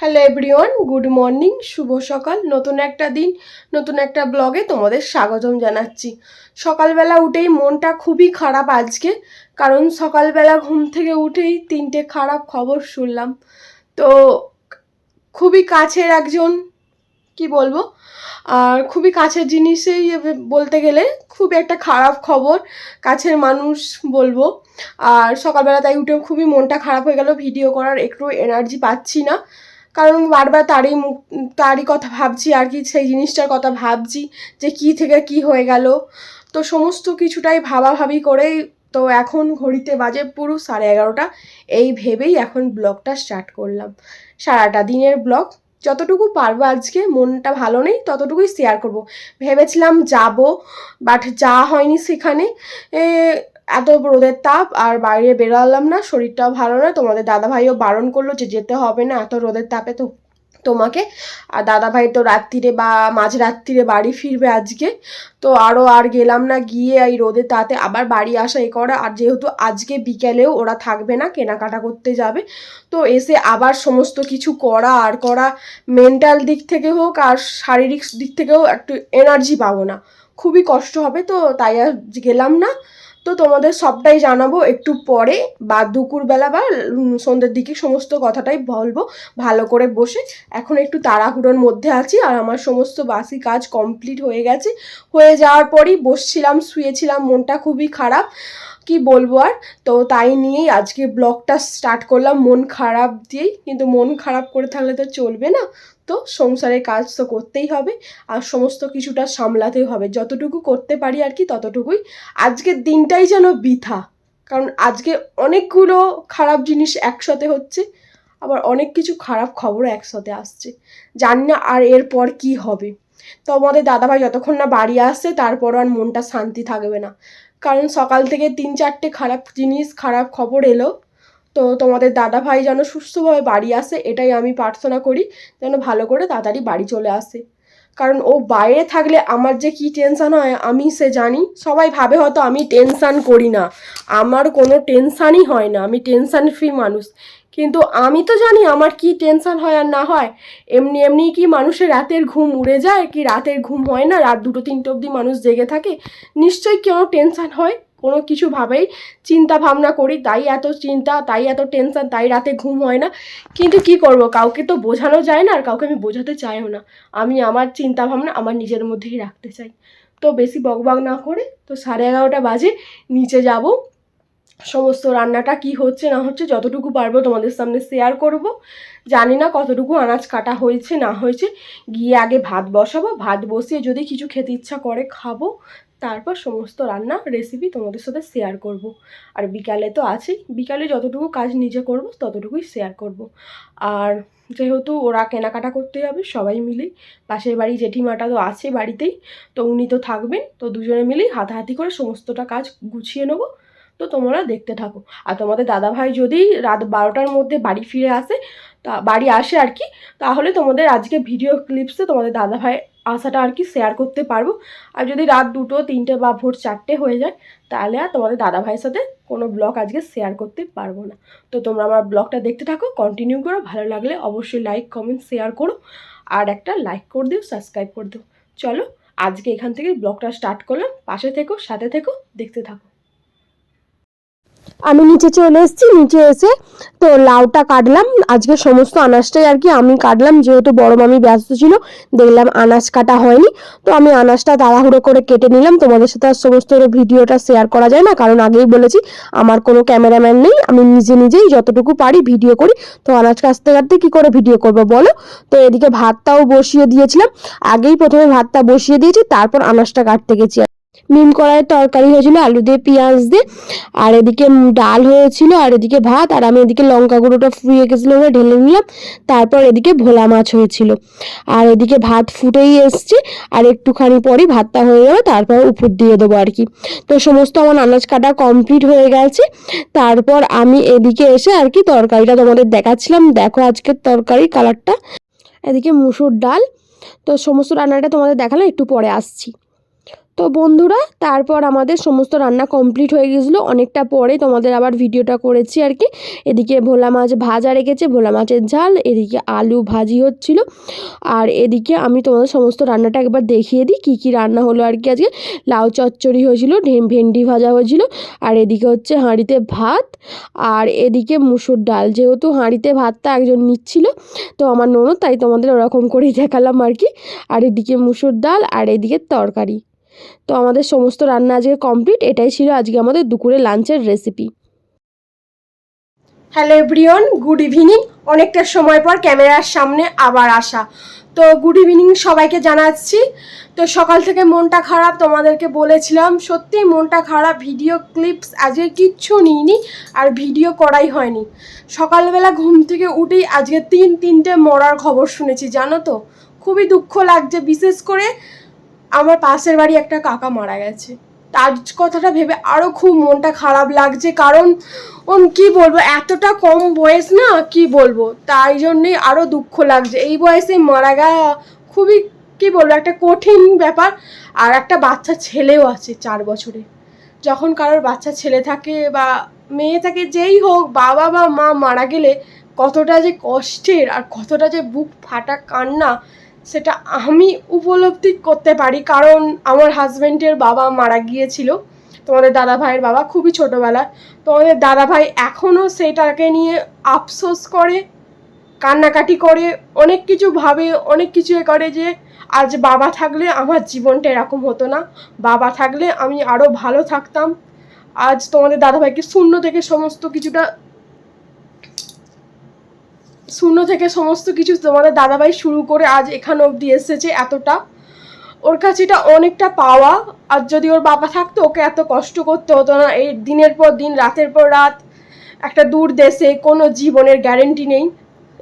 Hello everyone good morning শুভ সকাল, নতুন একটা দিন, নতুন একটা ব্লগে তোমাদের স্বাগতম জানাচ্ছি। সকালবেলা উঠেই মনটা খুবই খারাপ আজকে, কারণ সকালবেলা ঘুম থেকে উঠেই তিনটে খারাপ খবর শুনলাম। তো খুবই কাছের একজন, কি বলব, আর খুবই কাছের জিনিসেই বলতে গেলে খুব একটা খারাপ খবর, কাছের মানুষ বলব। আর সকালবেলা তাই উঠে খুবই মনটা খারাপ হয়ে গেল ভিডিও করার একটু এনার্জি পাচ্ছি না। কারণ বারবার তারই মুখ, তারই কথা ভাবছি আর কি, সেই জিনিসটার কথা ভাবছি যে কি থেকে কি হয়ে গেল। তো সমস্ত কিছুটাই ভাবাভাবি করেই তো এখন ঘড়িতে বাজে পুরো সাড়ে এগারোটা। এই ভেবেই এখন ব্লগটা স্টার্ট করলাম। সারাটা দিনের ব্লগ। যতটুকু পারব আজকে, মনটা ভালো নেই, ততটুকুই শেয়ার করব। ভেবেছিলাম যাব বাট যাওয়া হয়নি সেখানে। এত রোদের তাপ আর বাইরে বেরোলাম না, শরীরটাও ভালো না। তোমাদের দাদাভাইও বারণ করল যে যেতে হবে না, এত রোদের তাপে তো তোমাকে। আর দাদাভাই তো রাত্রিরে বা মাঝ রাত্রিরে বাড়ি ফিরবে আজকে। তো আরও আর গেলাম না, গিয়ে এই রোদে তাতে আবার বাড়ি আসা এ করা। আর যেহেতু আজকে বিকেলেও ওরা থাকবে না, কেনাকাটা করতে যাবে। তো এসে আবার সমস্ত কিছু করা, আর করা মেন্টাল দিক থেকে হোক আর শারীরিক দিক থেকেও একটু এনার্জি পাবো না। খুবই কষ্ট হবে তো, তাই আর গেলাম না। তো তোমাদের সবটাই জানাব। একটু পরে বা দুপুরবেলা বা সন্ধ্যের দিকে সমস্ত কথাটাই বলব। ভালো করে বসে। এখন একটু তাড়াহুড়োর মধ্যে আছি আর আমার সমস্ত বাসি কাজ কমপ্লিট হয়ে গেছে। হয়ে যাওয়ার পরই বসছিলাম, শুয়েছিলাম, মনটা খুবই খারাপ। কি বলব আর? তো তাই নিয়েই আজকে ব্লগটা স্টার্ট করলাম। মন খারাপ দিয়েই, কিন্তু মন খারাপ করে থাকলে তো চলবে না। তো সংসারের কাজ তো করতেই হবে আর সমস্ত কিছুটা সামলাতেই হবে। যতটুকু করতে পারি আর কি ততটুকুই। আজকের দিনটাই যেন বৃথা। কারণ আজকে অনেকগুলো খারাপ জিনিস একসাথে হচ্ছে, আবার অনেক কিছু খারাপ খবরও একসাথে আসছে। জানি না আর এরপর কি হবে। তো আমাদের দাদাভাই যতক্ষণ না বাড়ি আসছে তারপরও আর মনটা শান্তি থাকবে না। কারণ সকাল থেকে তিন চারটে খারাপ জিনিস, খারাপ খবর এলো। তো তোমাদের দাদা ভাই যেন সুস্থভাবে বাড়ি আসে, এটাই আমি প্রার্থনা করি, যেন ভালো করে তাড়াতাড়ি বাড়ি চলে আসে। কারণ ও বাইরে থাকলে আমার যে কি টেনশান হয়, আমি সে জানি। সবাই ভাবে হয়তো আমি টেনশান করি না। আমার কোনো টেনশানই হয় না। আমি টেনশান ফ্রি মানুষ। কিন্তু আমি তো জানি আমার কি টেনশন হয় আর না হয়। এমনি এমনি কি মানুষের রাতের ঘুম উড়ে যায়, কি রাতের ঘুম হয় না, রাত দুটো তিনটে অবধি মানুষ জেগে থাকে? নিশ্চয়ই কোনো টেনশন হয়? কোনো কিছু ভাবেই চিন্তা ভাবনা করি, তাই এত চিন্তা, তাই এত টেনশন, তাই রাতে ঘুম হয় না। কিন্তু কি করব? কাউকে তো বোঝানো যায় না, আর কাউকে আমি বোঝাতে চাইও না। আমি আমার চিন্তা ভাবনা আমার নিজের মধ্যেই রাখতে চাই। তো বেশি বকবক না করে, তো সাড়ে এগারোটা বাজে, নিচে যাব। সমস্ত রান্নাটা কি হচ্ছে, না হচ্ছে, যতটুকু পারব তোমাদের সামনে শেয়ার করব। জানি না কতটুকু আনাজ কাটা হয়েছে, না হয়েছে। গিয়ে আগে ভাত বসাবো, ভাত বসিয়ে যদি কিছু খেতে ইচ্ছা করে খাব। তারপর সমস্ত রান্না রেসিপি তোমাদের সাথে শেয়ার করব। আর বিকালে তো আছেই, বিকালে যতটুকু কাজ নিজে করব, ততটুকুই শেয়ার করব। আর যেহেতু ওরা কেনাকাটা করতে যাবে, সবাই মিলেই পাশের বাড়ি জেঠিমাটা তো আছে বাড়িতেই, তো উনি তো থাকবেন, তো দুজনে মিলেই হাতাহাতি করে সমস্তটা কাজ গুছিয়ে নেব। তো তোমরা দেখতে থাকো। আর তোমাদের দাদাভাই যদি রাত বারোটার মধ্যে বাড়ি ফিরে আসে, তা বাড়ি আসে আর কি, তাহলে তোমাদের আজকে ভিডিও ক্লিপসে তোমাদের দাদাভাই আসাটা আর কি শেয়ার করতে পারব। আর যদি রাত দুটো, তিনটে বা ভোর চারটে হয়ে যায়, তাহলে আর তোমাদের দাদাভাইয়ের সাথে কোনো ব্লগ আজকে শেয়ার করতে পারব না। তো তোমরা আমার ব্লগটা দেখতে থাকো কন্টিনিউ করো, ভালো লাগলে অবশ্যই লাইক কমেন্ট শেয়ার করো। আর একটা লাইক করে দিও সাবস্ক্রাইব করে দিও। চলো, আজকে এখান থেকে ব্লগটা স্টার্ট করলাম। পাশে থেকো, সাথে থেকো, দেখতে থাকো। আমি নিচে চলে এসেছি, নিচে এসে তো লাউটা কাটলাম। আজকে সমস্ত আনাজটাই আর কি আমি কাটলাম, যেহেতু বড় মামি ব্যস্ত ছিল, দেখলাম আনাজ কাটা হয়নি। তো আমি আনাজটা তাড়াহুড়ো করে কেটে নিলাম। তোমাদের সাথে আর সমস্ত ভিডিওটা শেয়ার করা যায় না, কারণ আগেই বলেছি, আমার কোনো ক্যামেরাম্যান নেই। আমি নিজে নিজেই যতটুকু পারি ভিডিও করি। তো আনাজ কাটতে কাটতে কী করে ভিডিও করব বলো? তো এদিকে ভাতটাও বসিয়ে দিয়েছিলাম। আগেই প্রথমে ভাতটা বসিয়ে দিয়েছি, তারপর আনাজটা কাটতে গেছি। মিম কড়াইয়ের তরকারি হয়েছিল, আলু দিয়ে পেঁয়াজ দিয়ে। আর এদিকে ডাল হয়েছিল, আর এদিকে ভাত, আর আমি এদিকে লঙ্কা গুঁড়োটা ফুরিয়ে গেছিল বলে ঢেলে নিলাম। তারপর এদিকে ভোলা মাছ হয়েছিল। আর এদিকে ভাত ফুটেই এসছে, আর একটুখানি পরই ভাতটা হয়ে যাবে তারপর উপর দিয়ে দেবো আর কি। তো সমস্ত আমার আনাজ কাটা কমপ্লিট হয়ে গেছে। তারপর আমি এদিকে এসে আর কি তরকারিটা তোমাদের দেখাচ্ছিলাম। দেখো আজকের তরকারি কালারটা এদিকে মুসুর ডাল। তো সমস্ত রান্নাটা তোমাদের দেখালাম, একটু পরে আসছি। তো বন্ধুরা, তারপর আমাদের সমস্ত রান্না কমপ্লিট হয়ে গেছিল। অনেকটা পরে তোমাদের আবার ভিডিওটা করেছি আর কি। এদিকে ভোলা মাছ ভাজা রেখেছে, ভোলা মাছের ঝাল, এদিকে আলু ভাজি হচ্ছিল। আর এদিকে আমি তোমাদের সমস্ত রান্নাটা একবার দেখিয়ে দিই, কী কী রান্না হলো আর কি আজকে। লাউ চচ্চড়ি হয়েছিল ভেন্ডি ভাজা হয়েছিল, আর এদিকে হচ্ছে হাঁড়িতে ভাত, আর এদিকে মুসুর ডাল। যেহেতু হাঁড়িতে ভাতটা একজন নিচ্ছিল, তো আমার ননদ, তাই তোমাদের ওরকম করেই দেখালাম আর কি। আর এদিকে মুসুর ডাল, আর এদিকে তরকারি। তো আমাদের সমস্ত রান্না আজকে কমপ্লিট এটাই ছিল আজকে আমাদের দুপুরে লাঞ্চের recipe hello everyone good evening অনেকটা সময় পর ক্যামেরার সামনে আবার আসা। তো গুড ইভিনিং সবাইকে জানাচ্ছি। তো সকাল থেকে মনটা খারাপ, তোমাদেরকে বলেছিলাম, সত্যি মনটা খারাপ ভিডিও ক্লিপস আজকে কিচ্ছু নিইনি আর ভিডিও করাই হয়নি। সকালবেলা ঘুম থেকে উঠেই আজকে তিন, তিনটে মরার খবর শুনেছি, জানো তো? খুবই দুঃখ লাগছে, বিশেষ করে আমার পাশের বাড়ি একটা কাকা মারা গেছে। তার কথাটা ভেবে আরও খুব মনটা খারাপ লাগছে, কারণ ওন কি বলব, এতটা কম বয়স না, কি বলব? তাই জন্যই আরও দুঃখ লাগছে। এই বয়সে মারা গেয়া খুবই, কি বলব, একটা কঠিন ব্যাপার। আর একটা বাচ্চা ছেলেও আছে চার বছরে যখন কারোর বাচ্চা ছেলে থাকে বা মেয়ে থাকে, যেই হোক, বাবা বা মা মারা গেলে কতটা যে কষ্টের আর কতটা যে বুক ফাটা কান্না সেটা আমি উপলব্ধি করতে পারি, কারণ আমার হাজব্যান্ডের বাবা মারা গিয়েছিল, তোমাদের দাদা ভাইয়ের বাবা খুবই ছোটোবেলায় তোমাদের দাদা ভাই এখনও সেটাকে নিয়ে আফসোস করে, কান্নাকাটি করে, অনেক কিছু ভাবে, অনেক কিছু এ করে যে, আজ বাবা থাকলে আমার জীবনটা এরকম হতো না, বাবা থাকলে আমি আরও ভালো থাকতাম। আজ তোমাদের দাদাভাইকে শূন্য থেকে সমস্ত কিছুটা শূন্য থেকে সমস্ত কিছু তোমাদের দাদাভাই শুরু করে আজ এখানে অবধি এসেছে এতটা। ওর কাছে এটা অনেকটা পাওয়া। আর যদি ওর বাবা থাকতো, ওকে এত কষ্ট করতে হতো না। এই দিনের পর দিন, রাতের পর রাত, একটা দূর দেশে কোনো জীবনের গ্যারেন্টি নেই।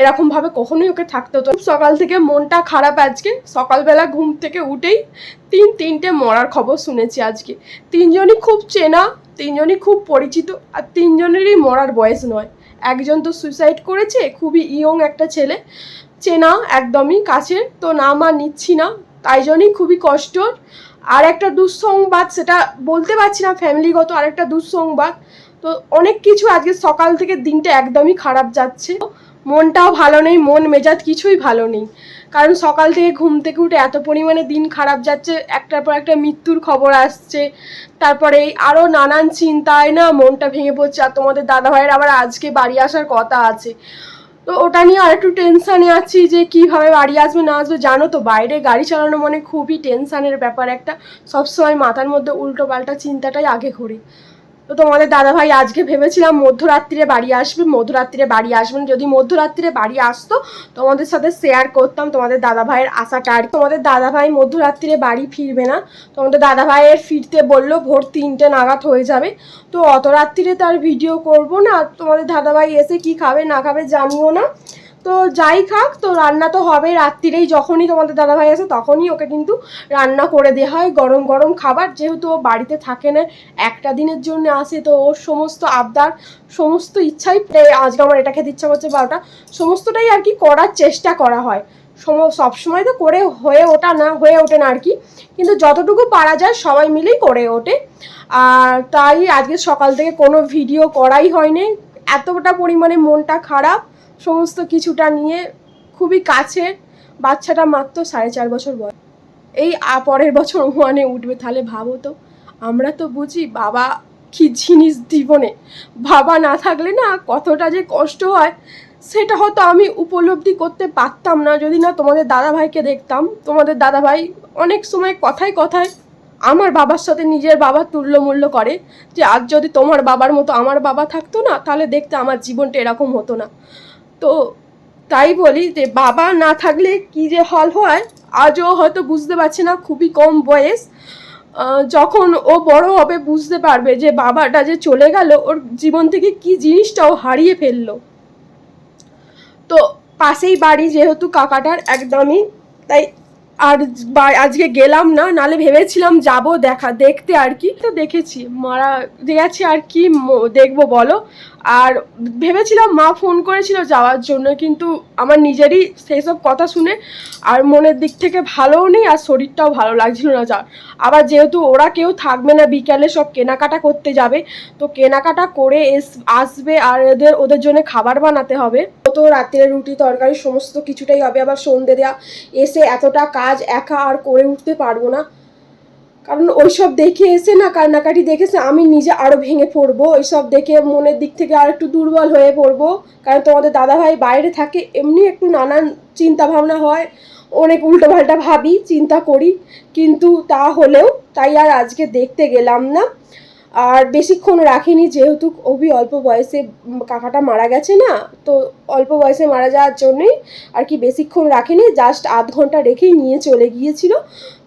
এরকমভাবে কখনোই ওকে থাকতে হতো সকাল থেকে মনটা খারাপ আজকে। সকালবেলা ঘুম থেকে উঠেই তিন, তিনটে মরার খবর শুনেছি আজকে। তিনজনই খুব চেনা, তিনজনই খুব পরিচিত, আর তিনজনেরই মরার বয়স নয়। একজন তো সুইসাইড করেছে, খুবই ইয়ং একটা ছেলে। চেনা, একদমই কাছের, তো নাম আর নিচ্ছি না। তাই জন্যই খুবই কষ্টর। আর একটা দুঃসংবাদ, সেটা বলতে পারছি না ফ্যামিলিগত আর একটা দুঃসংবাদ। তো অনেক কিছু আজকে সকাল থেকে দিনটা একদমই খারাপ যাচ্ছে। মনটাও ভালো নেই, মন মেজাজ কিছুই ভালো নেই। কারণ সকাল থেকে ঘুম থেকে উঠে এত পরিমাণে দিন খারাপ যাচ্ছে, একটার পর একটা মৃত্যুর খবর আসছে, তারপরে আরও নানান চিন্তায় না মনটা ভেঙে পড়ছে, আর তোমাদের দাদাভাইয়ের আবার আজকে বাড়ি আসার কথা আছে। তো ওটা নিয়ে আর একটু টেনশানে আছি যে কীভাবে বাড়ি আসবে, না আসবে, জানো তো বাইরে গাড়ি চালানো মানে খুবই টেনশানের ব্যাপার একটা। সবসময় মাথার মধ্যে উল্টো পাল্টা চিন্তাটাই আগে ঘোরে। তো তোমাদের দাদাভাই আজকে ভেবেছিলাম মধ্যরাত্রিরে বাড়ি আসবে, মধ্যরাত্রিরে বাড়ি আসবেন যদি মধ্যরাত্রিরে বাড়ি আসতো, তোমাদের সাথে শেয়ার করতাম তোমাদের দাদাভাইয়ের আশাটা আর তোমাদের দাদাভাই মধ্যরাত্রিরে বাড়ি ফিরবে না। তোমাদের দাদাভাইয়ের ফিরতে বলল ভোর তিনটে নাগাদ হয়ে যাবে। তো অত রাত্রিরে তার ভিডিও করব না। তোমাদের দাদাভাই এসে কি খাবে না খাবে জানিও না। তো যাই খাক, তো রান্না তো হবে রাত্রিরেই। যখনই তোমাদের দাদাভাই আসে, তখনই ওকে কিন্তু রান্না করে দেওয়া হয় গরম গরম খাবার। যেহেতু ও বাড়িতে থাকে না, একটা দিনের জন্য আসে, তো ওর সমস্ত আবদার, সমস্ত ইচ্ছাই আজকে আমার এটা খেতে ইচ্ছা করছে বা ওটা সমস্তটাই আর কি করার চেষ্টা করা হয়। সম সবসময় তো করে হয়ে ওঠা না, হয়ে ওঠে না আর কি। কিন্তু যতটুকু পারা যায় সবাই মিলেই করে ওঠে। আর তাই আজকে সকাল থেকে কোনো ভিডিও করাই হয়নি। এতটা পরিমাণে মনটা খারাপ সমস্ত কিছুটা নিয়ে খুবই কাছে বাচ্চাটা মাত্র সাড়ে চার বছর বয়স। এই পরের বছর ওয়ানে উঠবে তাহলে ভাবো তো। আমরা তো বুঝি বাবা কি জিনিস জীবনে। বাবা না থাকলে না কতটা যে কষ্ট হয়। সেটা হয়তো আমি উপলব্ধি করতে পারতাম না। যদি না তোমাদের দাদাভাইকে দেখতাম, তোমাদের দাদাভাই অনেক সময় কথায় কথায় আমার বাবার সাথে নিজের বাবার তুল্যমূল্য করে যে, আজ যদি তোমার বাবার মতো আমার বাবা থাকতো না, তাহলে দেখতে আমার জীবনটা এরকম হতো না। তো তাই বলি যে বাবা না থাকলে কি যে হল হয়, আজও হয়তো বুঝতে পারছে না, খুবই কম বয়স। যখন ও বড় হবে বুঝতে পারবে যে বাবাটা যে চলে গেল, ওর জীবন থেকে কি জিনিসটাও হারিয়ে ফেলল। তো পাশেই বাড়ি যেহেতু কাকাটার একদমই, তাই আর আজকে গেলাম না, নালে ভেবেছিলাম যাব দেখা, দেখতে আর কি। তো দেখেছি, মারা গেছে আর কি দেখব বলো। আর ভেবেছিলাম মা ফোন করেছিল যাওয়ার জন্য, কিন্তু আমার নিজেরই সেই সব কথা শুনে আর মনের দিক থেকে ভালোও নেই আর শরীরটাও ভালো লাগছিল না যা আবার যেহেতু ওরা কেউ থাকবে না, বিকালে সব কেনাকাটা করতে যাবে, তো কেনাকাটা করে এস আসবে আর ওদের ওদের জন্য খাবার বানাতে হবে। তো রাতের রুটি, তরকারি, সমস্ত কিছুটাই হবে। আবার সন্ধে দেওয়া এসে এতটা কাজ একা আর করে উঠতে পারব না। কারণ ওইসব দেখে এসে না কান্নাকাটি দেখেছে আমি নিজে আরও ভেঙে পড়ব। ওইসব দেখে মনের দিক থেকে আর একটু দুর্বল হয়ে পড়ব। কারণ তোমাদের দাদাভাই বাইরে থাকে, এমনি একটু নানান চিন্তা ভাবনা হয়। অনেক উল্টোপাল্টা ভাবি, চিন্তা করি। কিন্তু তা হলেও তাই আর আজকে দেখতে গেলাম না। আর বেশিক্ষণ রাখিনি যেহেতু অভি অল্প বয়সে কাকাটা মারা গেছে না, তো অল্প বয়সে মারা যাওয়ার জন্যই আর কি বেশিক্ষণ রাখিনি জাস্ট আধ ঘণ্টা রেখেই নিয়ে চলে গিয়েছিল।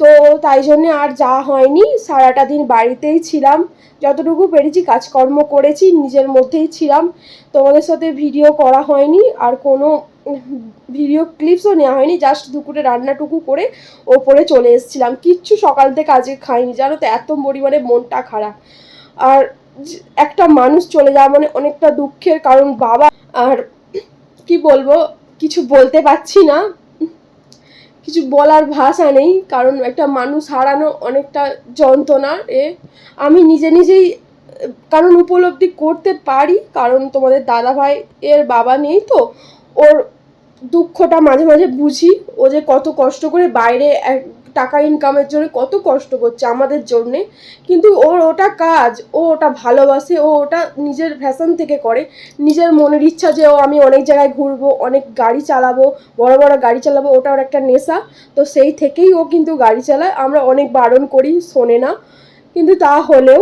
তো তাই জন্যে আর যাওয়া হয়নি, সারাটা দিন বাড়িতেই ছিলাম। যতটুকু পেরেছি কাজকর্ম করেছি, নিজের মধ্যেই ছিলাম। তোমাদের সাথে ভিডিও করা হয়নি, আর কোনো ভিডিও ক্লিপসও নেওয়া হয়নি জাস্ট দুপুরে রান্নাটুকু করে ওপরে চলে এসেছিলাম। কিচ্ছু সকাল থেকে আজকে খাইনি, জানো তো, এত পরিমাণে মনটা খারাপ। আর একটা মানুষ চলে যাওয়া মানে অনেকটা দুঃখের কারণ বাবা আর কি বলব, কিছু বলতে পারছি না। কিছু বলার ভাষা নেই, কারণ একটা মানুষ হারানো অনেকটা যন্ত্রণার এ। আমি নিজে নিজেই, কারণ উপলব্ধি করতে পারি, কারণ তোমাদের দাদা ভাই এর বাবা নেই তো। ওর দুঃখটা মাঝে মাঝে বুঝি, ও যে কত কষ্ট করে বাইরে টাকা ইনকামের জন্য কত কষ্ট করছে আমাদের জন্যে। কিন্তু ওর ওটা কাজ, ও ওটা ভালোবাসে, ও ওটা নিজের ফ্যাশন থেকে করে। নিজের মনের ইচ্ছা যে ও আমি অনেক জায়গায় ঘুরবো, অনেক গাড়ি চালাবো, বড় বড় গাড়ি চালাবো, ওটা ওর একটা নেশা। তো সেই থেকেই ও কিন্তু গাড়ি চালায়। আমরা অনেক বারণ করি, শোনে না। কিন্তু তা হলেও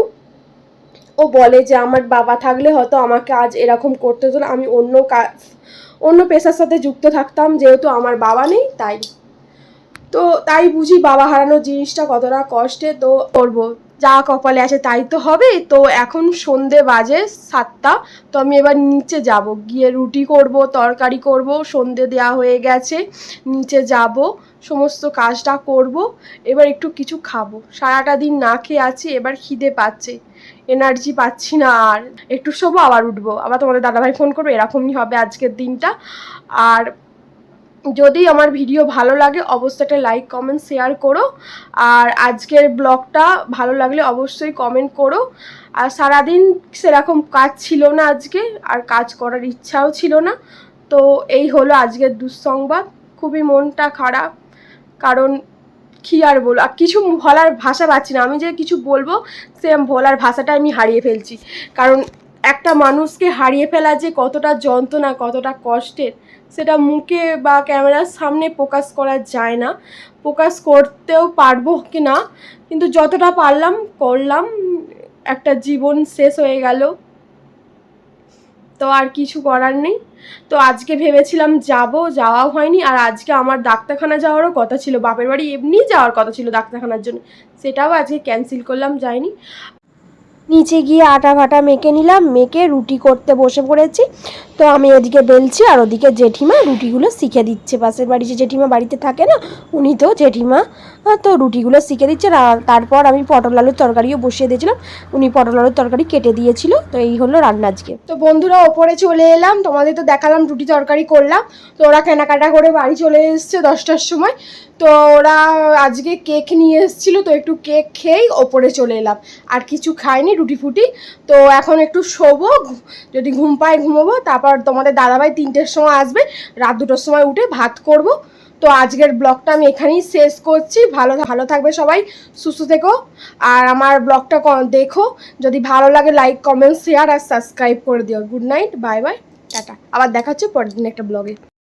ও বলে যে, আমার বাবা থাকলে হয়তো আমাকে আজ এরকম করতে হতো আমি অন্য কাজ, অন্য পেশার সাথে যুক্ত থাকতাম। যেহেতু আমার বাবা নেই, তাই তো তাই বুঝি বাবা হারানোর জিনিসটা কতটা কষ্টে তো করব। যা কপালে আছে তাই তো হবে। তো এখন সন্ধে বাজে সাতটা। তো আমি এবার নিচে যাব। গিয়ে রুটি করব, তরকারি করব, সন্ধে দেওয়া হয়ে গেছে। নিচে যাব, সমস্ত কাজটা করব। এবার একটু কিছু খাব। সারাটা দিন না খেয়ে আছি, এবার খিদে পাচ্ছে। এনার্জি পাচ্ছি না আর। একটু শোবো, আবার উঠবো। আবার তোমাদের দাদাভাই ফোন করবে, এরকমই হবে আজকের দিনটা। আর যদি আমার ভিডিও ভালো লাগে, অবশ্যই একটা লাইক কমেন্ট শেয়ার করো। আর আজকের ব্লগটা ভালো লাগলে অবশ্যই কমেন্ট করো। আর সারাদিন সেরকম কাজ ছিল না আজকে, আর কাজ করার ইচ্ছাও ছিল না। তো এই হলো আজকের দুঃসংবাদ। খুবই মনটা খারাপ, কারণ কী আর বলব? আর কিছু বলার ভাষা পাচ্ছি না। আমি যে কিছু বলব সে ভোলার ভাষাটা আমি হারিয়ে ফেলছি। কারণ একটা মানুষকে হারিয়ে ফেলা যে কতটা যন্ত্রণা, কতটা কষ্টের, সেটা মুখে বা ক্যামেরার সামনে প্রকাশ করা যায় না। প্রকাশ করতেও পারব কি না কিন্তু যতটা পারলাম, করলাম, একটা জীবন শেষ হয়ে গেল। তো আর কিছু করার নেই। তো আজকে ভেবেছিলাম যাব, যাওয়াও হয়নি, আর আজকে আমার ডাক্তারখানা যাওয়ারও কথা ছিল। বাপের বাড়ি এমনি যাওয়ার কথা ছিল ডাক্তারখানার জন্য। সেটাও আজকে ক্যান্সেল করলাম, যাইনি। নিচে গিয়ে আটা ফাটা মেখে নিলাম, মেখে রুটি করতে বসে পড়েছি। তো আমি এদিকে বেলছি আর ওদিকে জেঠিমা রুটিগুলো শিখে দিচ্ছে। পাশের বাড়ি যে জেঠিমা বাড়িতে থাকে না, উনি তো জেঠিমা তো রুটিগুলো শিখে দিচ্ছে আর তারপর আমি পটল আলুর তরকারিও বসিয়ে দিয়েছিলাম। উনি পটল আলুর তরকারি কেটে দিয়েছিল, তো এই হলো রান্না আজকে। তো বন্ধুরা, ওপরে চলে এলাম, তোমাদের তো দেখালাম রুটি তরকারি করলাম। তো ওরা কেনাকাটা করে বাড়ি চলে এসছে দশটার সময়। তো ওরা আজকে কেক নিয়ে এসেছিল, তো একটু কেক খেয়েই ওপরে চলে এলাম। আর কিছু খাইনি, রুটি ফুটি। তো এখন একটু শোবো যদি ঘুম পায় ঘুমোবো, তারপর তোমাদের দাদাভাই তিনটের সময় আসবে, রাত দুটোর সময় উঠে ভাত করব। তো আজকের ব্লগটা আমি এখানেই শেষ করছি। ভালো ভালো থাকবে সবাই, সুস্থ থেকো। আর আমার ব্লগটা দেখো, যদি ভালো লাগে লাইক, কমেন্ট, শেয়ার আর সাবস্ক্রাইব করে দিও। Good night, bye bye, tata. আবার দেখা হচ্ছে পরের দিন একটা ব্লগে।